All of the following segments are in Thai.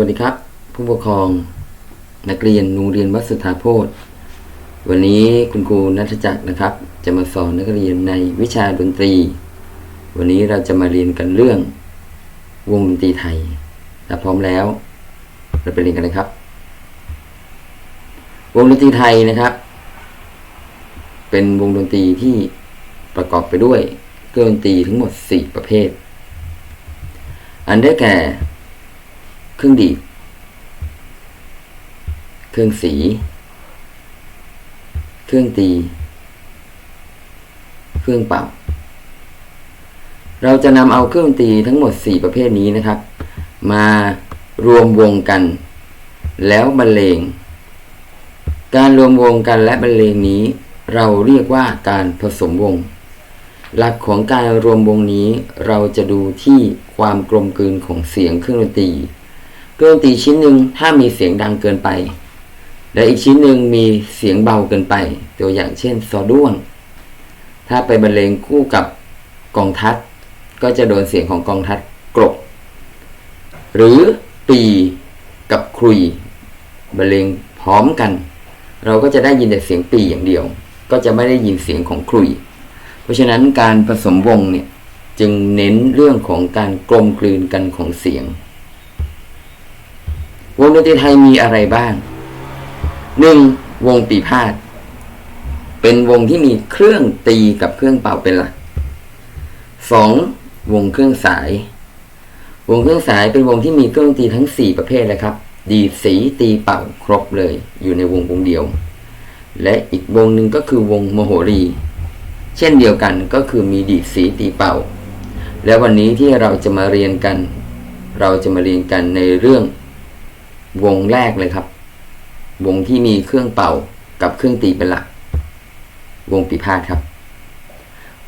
วัสดีครับ ผู้ปกครอง นักเรียนโรงเรียนวัดสุธาโพธวันนี้คุณครูนัทจักรนะครับ จะมาสอนนักเรียนในวิชาดนตรี วันนี้เราจะมาเรียนกันเรื่อง วงดนตรีไทยถ้าพร้อมแล้ว เราไปเรียนกันเลยครับ วงดนตรีไทยนะครับ เป็นวงดนตรีที่ประกอบไปด้วยเครื่องดนตรีทั้งหมด 4 ประเภท อันได้แก่ รื่องดีด เครื่องสี เครื่องตี เครื่องเป่า เราจะนำเอาเครื่องดนตรีทั้งหมด 4 ประเภทนี้นะครับ มารวมวงกัน แล้วบรรเลง การรวมวงกันและบรรเลงนี้ เราเรียกว่าการผสมวงหลักของการรวมวงนี้เราจะดูที่ความกลมกลืนของเสียงเครื่องดนตรี เครื่องดนตรีชิ้นหนึ่งถ้ามีเสียงดังเกินไป และอีกชิ้นหนึ่งมีเสียงเบาเกินไป ตัวอย่างเช่นซอด้วงถ้าไปบรรเลงคู่กับกองทัด ก็จะโดนเสียงของกองทัดกลบหรือปีกับครุยบรรเลงพร้อมกัน เราก็จะได้ยินแต่เสียงปีอย่างเดียว ก็จะไม่ได้ยินเสียงของครุย เพราะฉะนั้นการผสมวงเนี่ยจึงเน้นเรื่องของการกลมกลืนกันของเสียง วงดนตรีไทยมีอะไรบ้าง 1. วงปีพาดเป็นวงที่มีเครื่องตีกับเครื่องเป่าเป็นหลัก 2. วงเครื่องสาย วงเครื่องสายเป็นวงที่มีเครื่องตีทั้ง4ประเภทเลยครับ ดีดสีตีเป่าครบเลย อยู่ในวงวงเดียว และอีกวงหนึ่งก็คือวงโมโหรี เช่นเดียวกันก็คือมีดีดสีตีเป่า และวันนี้ที่เราจะมาเรียนกัน เราจะมาเรียนกันในเรื่อง วงแรกเลยครับ วงที่มีเครื่องเป่ากับเครื่องตีเป็นหลัก วงปีพาดครับ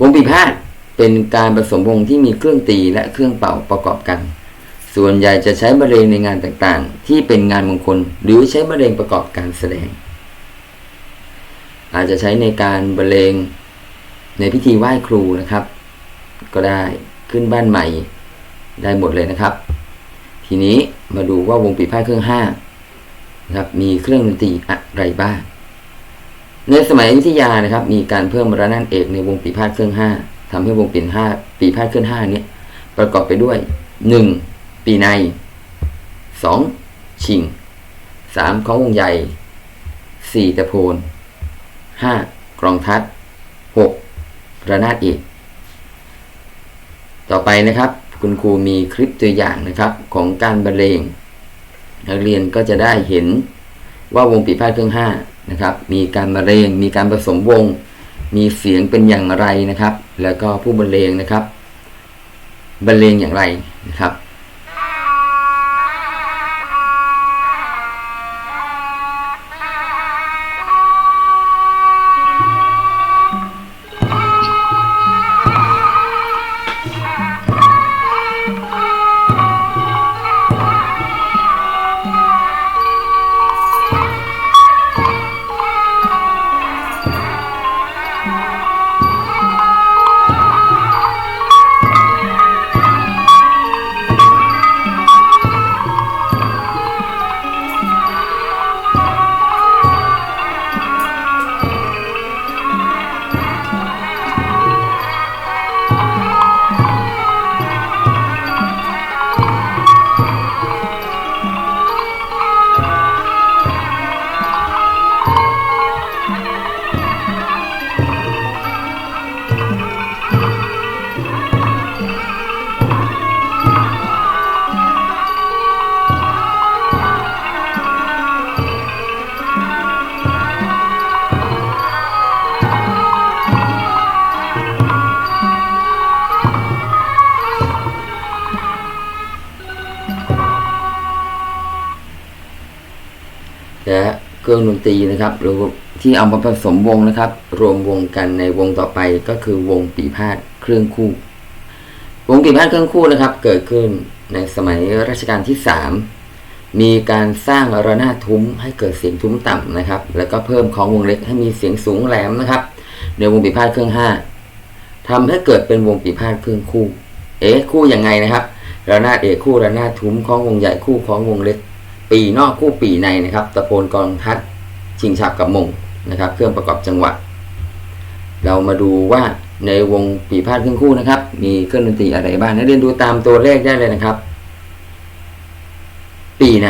วงปีพาดเป็นการผสมวงที่มีเครื่องตีและเครื่องเป่าประกอบกัน ส่วนใหญ่จะใช้บรรเลงในงานต่างๆ ที่เป็นงานมงคล หรือใช้บรรเลงประกอบการแสดง อาจจะใช้ในการบรรเลงในพิธีไหว้ครูนะครับ ก็ได้ขึ้นบ้านใหม่ได้หมดเลยนะครับ ทีนี้ มาดูว่าวงปีพาดเครื่องห้านะครับมีเครื่องดนตรีอะไรบ้าง ในสมัยอยุธยานะครับ มีการเพิ่มระนาดเอกในวงปีพาดเครื่องห้าทำให้วงปีห้าปีพาดเครื่องห้านี้ประกอบไปด้วยหนึ่งปีในสองชิงสามของวงใหญ่สี่ตะโพนห้ากรองทัดหกระนาดเอกต่อไปนะครับ คุณครูมีคลิปตัวอย่างนะครับของการบรรเลง นักเรียนก็จะได้เห็นว่าวงปีพาดเครื่องห้านะครับมีการบรรเลงมีการผสมวง มีเสียงเป็นอย่างไรนะครับ แล้วก็ผู้บรรเลงนะครับบรรเลงอย่างไรนะครับ และเครื่องดนตรีนะครับ หรือที่เอามาผสมวงนะครับ รวมวงกันในวงต่อไปก็คือวงปีพาดเครื่องคู่ วงปีพาดเครื่องคู่นะครับ เกิดขึ้นในสมัยรัชกาลที่ 3 มีการสร้างระนาดทุ้มให้เกิดเสียงทุ้มต่ำนะครับ แล้วก็เพิ่มของวงเล็กให้มีเสียงสูงแหลมนะครับ ในวงปีพาดเครื่อง5ทำให้เกิดเป็นวงปีพาดเครื่องคู่ เอ๊คู่ยังไงนะครับระนาดเอกคู่ระนาดทุ้มคล้องวงใหญ่คู่คล้องวงเล็ก ปีนอกคู่ปีในนะครับ ตะโพนกองทัดชิงฉับกับมงนะครับ เครื่องประกอบจังหวะ เรามาดูว่าในวงปีพาดครึ่งคู่นะครับ มีเครื่องดนตรีอะไรบ้างนักเรียนดูตามตัวเลขได้เลยนะครับ ปีใน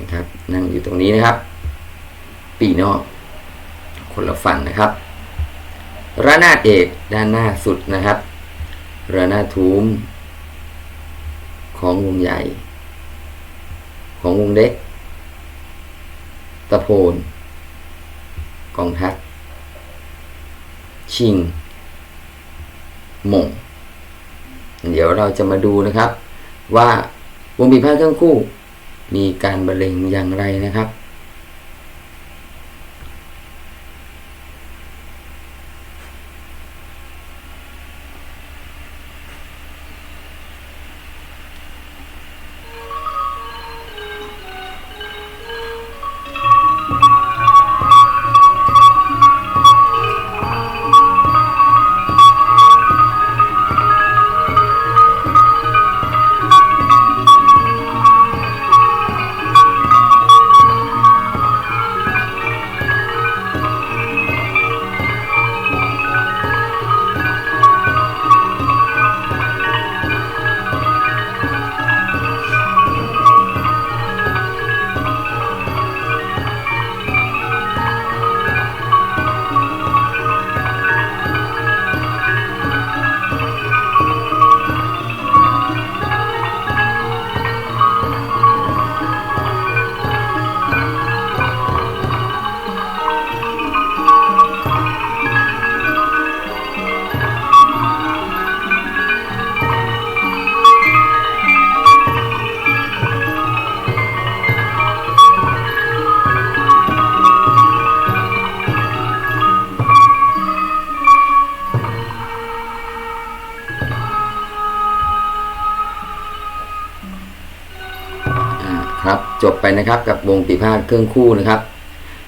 นะครับ นั่งอยู่ตรงนี้นะครับ ปีนอก คนละฝั่งนะครับระนาดเอกด้านหน้าสุดนะครับระนาดทุ้มของวงใหญ่ ของวงเล็ก ตะโพนกองทัพชิงหม่งเดี๋ยวเราจะมาดูนะครับ ว่าวงบีพาดเครื่องคู่ มีการบรรเลงอย่างไรนะครับ จบไปนะครับกับวงปีพาดเครื่องคู่นะครับ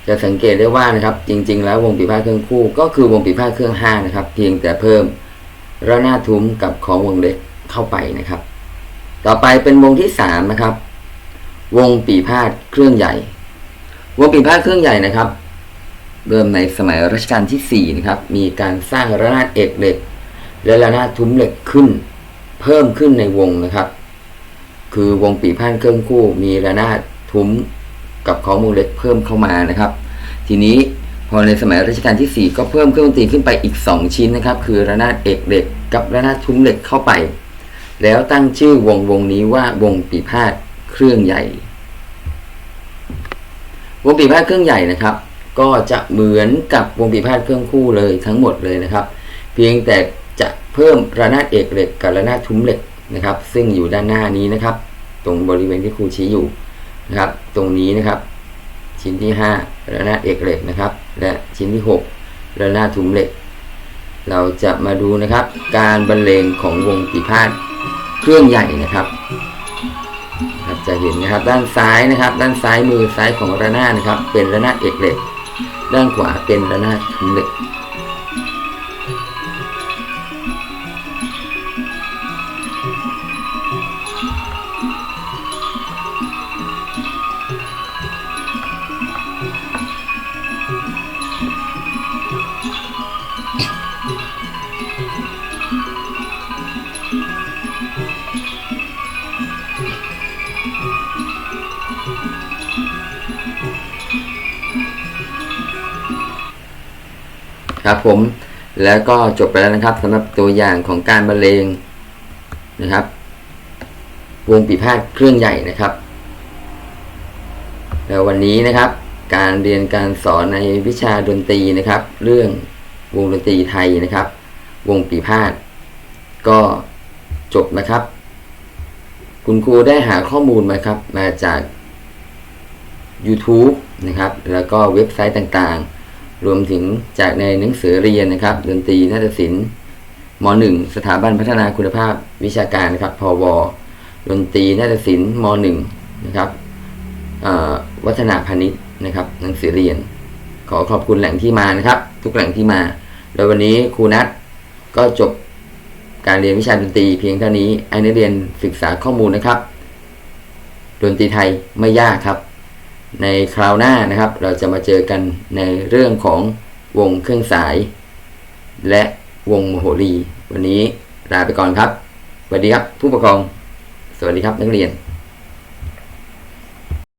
จะสังเกตได้ว่านะครับ จริง ๆ แล้ววงปีพาดเครื่องคู่ ก็คือวงปีพาดเครื่องห้านะครับ เพียงแต่เพิ่มระนาดทุ้มกับของวงเล็กเข้าไปนะครับ ต่อไปเป็นวงที่สามนะครับ วงปีพาดเครื่องใหญ่ วงปีพาดเครื่องใหญ่นะครับเริ่มในสมัยรัชกาลที่สี่นะครับ มีการสร้างระนาดเอกเหล็ก และระนาดทุ้มเหล็กขึ้น เพิ่มขึ้นในวงนะครับ คือวงปีพาดเครื่องคู่มีระนาดทุ้มกับของวงเล็กเพิ่มเข้ามานะครับ ทีนี้พอในสมัยรัชกาลที่ 4 ก็เพิ่มเครื่องดนตรีขึ้นไปอีก 2 ชิ้นนะครับ คือระนาดเอกเหล็กกับระนาดทุ้มเหล็กเข้าไป แล้วตั้งชื่อวงวงนี้ว่าวงปีพาดเครื่องใหญ่ วงปีพาดเครื่องใหญ่นะครับ ก็จะเหมือนกับวงปีพาดเครื่องคู่เลยทั้งหมดเลยนะครับ เพียงแต่จะเพิ่มระนาดเอกเหล็กกับระนาดทุ้มเหล็ก นะครับ ซึ่งอยู่ด้านหน้านี้นะครับ ตรงบริเวณที่ครูชี้อยู่นะครับ ตรงนี้นะครับ ชิ้นที่5ระนาดเอกเหล็กนะครับ และชิ้นที่6ระนาดทุ้มเหล็ก เราจะมาดูนะครับ การบรรเลงของวงปีพาดเครื่องใหญ่นะครับครับจะเห็นนะครับด้านซ้ายนะครับ ด้านซ้ายมือซ้ายของระนาดนะครับ เป็นระนาดเอกเหล็ก ด้านขวาเป็นระนาดทุ้มเหล็ก ครับผมแล้วก็จบไปแล้วนะครับสำหรับตัวอย่างของการบรรเลงนะครับ วงปีพาดเครื่องใหญ่นะครับ แล้ววันนี้นะครับ การเรียนการสอนในวิชาดนตรีนะครับ เรื่องวงดนตรีไทยนะครับ วงปีพาดก็จบนะครับ คุณครูได้หาข้อมูลมาครับมาจาก YouTube นะครับ แล้วก็เว็บไซต์ต่างๆ รวมถึงจากในหนังสือเรียนนะครับ ดนตรีนาฏศิลป์ม .1 สถาบันพัฒนาคุณภาพวิชาการนะครับ พว ดนตรีนาฏศิลป์ม .1 นะครับวัฒนาพาณิชย์นะครับ หนังสือเรียน ขอขอบคุณแหล่งที่มานะครับ ทุกแหล่งที่มาแล้ววันนี้ครูนัทก็จบ การเรียนวิชาดนตรีเพียงเท่านี้ให้นักเรียนศึกษาข้อมูลนะครับ ดนตรีไทยไม่ยากครับ ในคราวหน้านะครับ เราจะมาเจอกันในเรื่องของวงเครื่องสาย และวงโมโหรี วันนี้ลาไปก่อนครับสวัสดีครับผู้ปกครอง สวัสดีครับนักเรียน